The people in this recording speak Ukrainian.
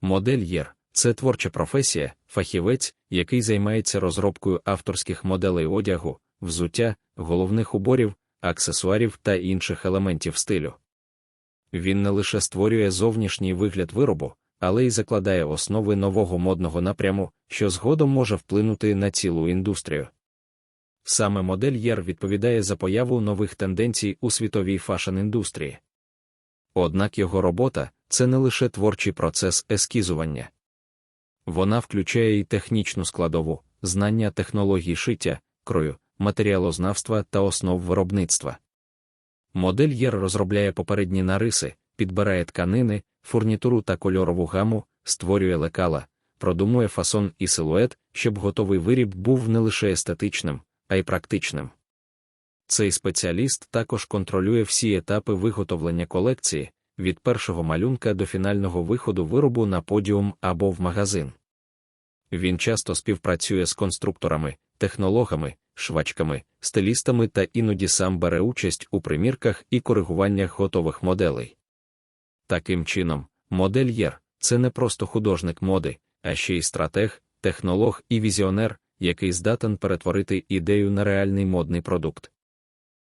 Модельєр це творча професія, фахівець, який займається розробкою авторських моделей одягу, взуття, головних уборів, аксесуарів та інших елементів стилю. Він не лише створює зовнішній вигляд виробу, але й закладає основи нового модного напряму, що згодом може вплинути на цілу індустрію. Саме модельєр відповідає за появу нових тенденцій у світовій фашн-індустрії. Однак його робота це не лише творчий процес ескізування. Вона включає і технічну складову, знання технологій шиття, крою, матеріалознавства та основ виробництва. Модельєр розробляє попередні нариси, підбирає тканини, фурнітуру та кольорову гаму, створює лекала, продумує фасон і силует, щоб готовий виріб був не лише естетичним, а й практичним. Цей спеціаліст також контролює всі етапи виготовлення колекції від першого малюнка до фінального виходу виробу на подіум або в магазин. Він часто співпрацює з конструкторами, технологами, швачками, стилістами та іноді сам бере участь у примірках і коригуваннях готових моделей. Таким чином, модельєр це не просто художник моди, а ще й стратег, технолог і візіонер, який здатен перетворити ідею на реальний модний продукт.